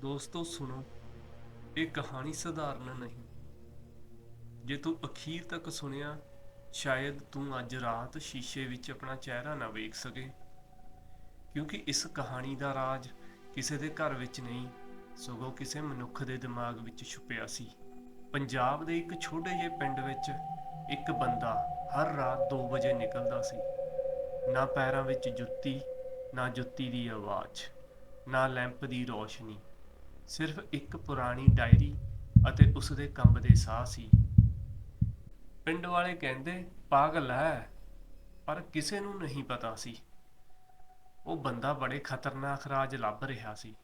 ਦੋਸਤੋ, ਸੁਣੋ। ਇਹ ਕਹਾਣੀ ਸਧਾਰਨ ਨਹੀਂ। ਜੇ ਤੂੰ ਅਖੀਰ ਤੱਕ ਸੁਣਿਆ, ਸ਼ਾਇਦ ਤੂੰ ਅੱਜ ਰਾਤ ਸ਼ੀਸ਼ੇ ਵਿੱਚ ਆਪਣਾ ਚਿਹਰਾ ਨਾ ਵੇਖ ਸਕੇ। ਕਿਉਂਕਿ ਇਸ ਕਹਾਣੀ ਦਾ ਰਾਜ ਕਿਸੇ ਦੇ ਘਰ ਵਿੱਚ ਨਹੀਂ, ਸਗੋਂ ਕਿਸੇ ਮਨੁੱਖ ਦੇ ਦਿਮਾਗ ਵਿੱਚ ਛੁਪਿਆ ਸੀ। ਪੰਜਾਬ ਦੇ ਇੱਕ ਛੋਟੇ ਜਿਹੇ ਪਿੰਡ ਵਿੱਚ ਇੱਕ ਬੰਦਾ ਹਰ ਰਾਤ 2 ਵਜੇ ਨਿਕਲਦਾ ਸੀ। ਨਾ ਪੈਰਾਂ ਵਿੱਚ ਜੁੱਤੀ, ਨਾ ਜੁੱਤੀ ਦੀ ਆਵਾਜ਼, ਨਾ ਲੈਂਪ ਦੀ ਰੋਸ਼ਨੀ। ਸਿਰਫ ਇੱਕ ਪੁਰਾਣੀ ਡਾਇਰੀ ਅਤੇ ਉਸ ਦੇ ਕੰਬਦੇ ਸਾਹ ਸੀ। ਪਿੰਡ ਵਾਲੇ ਕਹਿੰਦੇ, ਪਾਗਲ ਹੈ। ਪਰ ਕਿਸੇ ਨੂੰ ਨਹੀਂ ਪਤਾ ਸੀ। ਉਹ ਬੰਦਾ ਬੜੇ ਖਤਰਨਾਕ ਰਾਜ ਲੱਭ ਰਿਹਾ ਸੀ।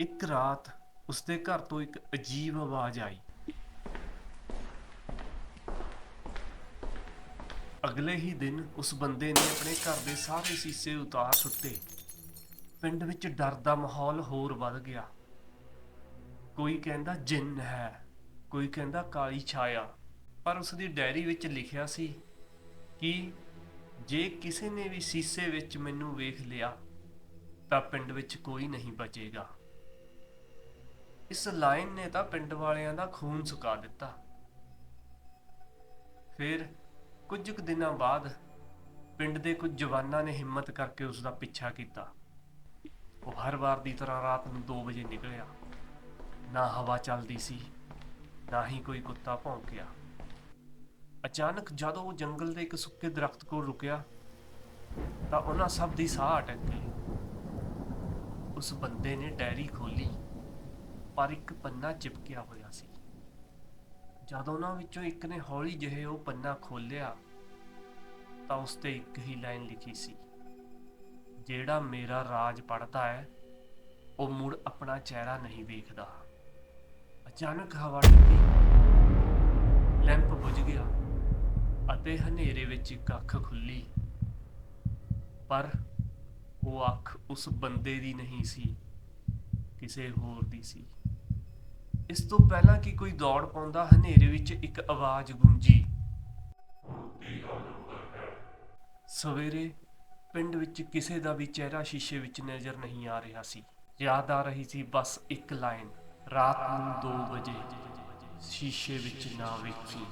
ਇੱਕ ਰਾਤ ਉਸਦੇ ਘਰ ਤੋਂ ਇੱਕ ਅਜੀਬ ਆਵਾਜ਼ ਆਈ। ਅਗਲੇ ਹੀ ਦਿਨ ਉਸ ਬੰਦੇ ਨੇ ਆਪਣੇ ਘਰ ਦੇ ਸਾਰੇ ਸੀਸੇ ਉਤਾਰ ਸੁੱਟੇ। ਪਿੰਡ ਵਿੱਚ ਡਰ ਦਾ ਮਾਹੌਲ ਹੋਰ ਵੱਧ ਗਿਆ। ਕੋਈ ਕਹਿੰਦਾ ਜਿੰਨ ਹੈ, ਕੋਈ ਕਹਿੰਦਾ ਕਾਲੀ ਛਾਇਆ। ਪਰ ਉਸ ਦੀ ਡਾਇਰੀ ਵਿੱਚ ਲਿਖਿਆ ਸੀ ਕਿ ਜੇ ਕਿਸੇ ਨੇ ਵੀ ਸੀਸੇ ਵਿੱਚ ਮੈਨੂੰ ਵੇਖ ਲਿਆ, ਤਾਂ ਪਿੰਡ ਵਿੱਚ ਕੋਈ ਨਹੀਂ ਬਚੇਗਾ। ਇਸ ਲਾਈਨ ਨੇ ਤਾਂ ਪਿੰਡ ਵਾਲਿਆਂ ਦਾ ਖੂਨ ਸੁਕਾ ਦਿੱਤਾ। ਫਿਰ ਕੁਝ ਕੁ ਦਿਨਾਂ ਬਾਅਦ ਪਿੰਡ ਦੇ ਕੁਝ ਜਵਾਨਾਂ ਨੇ ਹਿੰਮਤ ਕਰਕੇ ਉਸ ਦਾ ਪਿੱਛਾ ਕੀਤਾ। ਉਹ ਹਰ ਵਾਰ ਦੀ ਤਰ੍ਹਾਂ ਰਾਤ ਨੂੰ 2 ਵਜੇ ਨਿਕਲਿਆ। ਨਾ ਹਵਾ ਚੱਲਦੀ ਸੀ, ਨਾ ਹੀ ਕੋਈ ਕੁੱਤਾ ਭੌਂਕਿਆ ਅਚਾਨਕ ਜਦੋਂ ਉਹ ਜੰਗਲ ਦੇ ਇੱਕ ਸੁੱਕੇ ਦਰਖਤ ਕੋਲ ਰੁਕਿਆ, ਤਾਂ ਉਹਨਾਂ ਸਭ ਦੀ ਸਾਹ ਅਟਕ ਗਈ। ਉਸ ਬੰਦੇ ਨੇ ਡਾਇਰੀ ਖੋਲੀ ਪਰ ਇੱਕ ਪੰਨਾ ਚਿਪਕਿਆ ਹੋਇਆ ਸੀ। ਜਦੋਂ ਉਹਨਾਂ ਵਿੱਚੋਂ ਇੱਕ ਨੇ ਹੌਲੀ ਜਿਹੇ ਉਹ ਪੰਨਾ ਖੋਲ੍ਹਿਆ, ਤਾਂ ਉਸ ਤੇ ਇੱਕ ਹੀ ਲਾਈਨ ਲਿਖੀ ਸੀ, ਜਿਹੜਾ ਮੇਰਾ ਰਾਜ ਪੜਦਾ ਹੈ, ਉਹ ਮੁੜ ਆਪਣਾ ਚਿਹਰਾ ਨਹੀਂ ਵੇਖਦਾ। ਅਚਾਨਕ ਹਵਾ ਠੰਡੀ ਲੈਂਪ ਬੁਝ ਗਿਆ ਅਤੇ ਹਨੇਰੇ ਵਿੱਚ ਇੱਕ ਅੱਖ ਖੁੱਲੀ। ਪਰ ਉਹ ਅੱਖ ਉਸ ਬੰਦੇ ਦੀ ਨਹੀਂ ਸੀ, ਕਿਸੇ ਹੋਰ ਦੀ ਸੀ। ਇਸ ਤੋਂ ਪਹਿਲਾਂ ਕਿ ਕੋਈ ਦੌੜ ਪਾਉਂਦਾ ਹਨੇਰੇ ਵਿੱਚ ਇੱਕ ਆਵਾਜ਼ ਗੂੰਜੀ। ਸਵੇਰੇ ਪਿੰਡ ਵਿੱਚ ਕਿਸੇ ਦਾ ਵੀ ਚਿਹਰਾ ਸ਼ੀਸ਼ੇ ਵਿੱਚ ਨਜ਼ਰ ਨਹੀਂ ਆ ਰਿਹਾ ਸੀ। ਯਾਦ ਆ ਰਹੀ ਸੀ ਬਸ ਇੱਕ ਲਾਈਨ। ਰਾਤ ਨੂੰ 2 ਵਜੇ ਸ਼ੀਸ਼ੇ ਵਿੱਚ ਨਾ ਵੇਖੀ।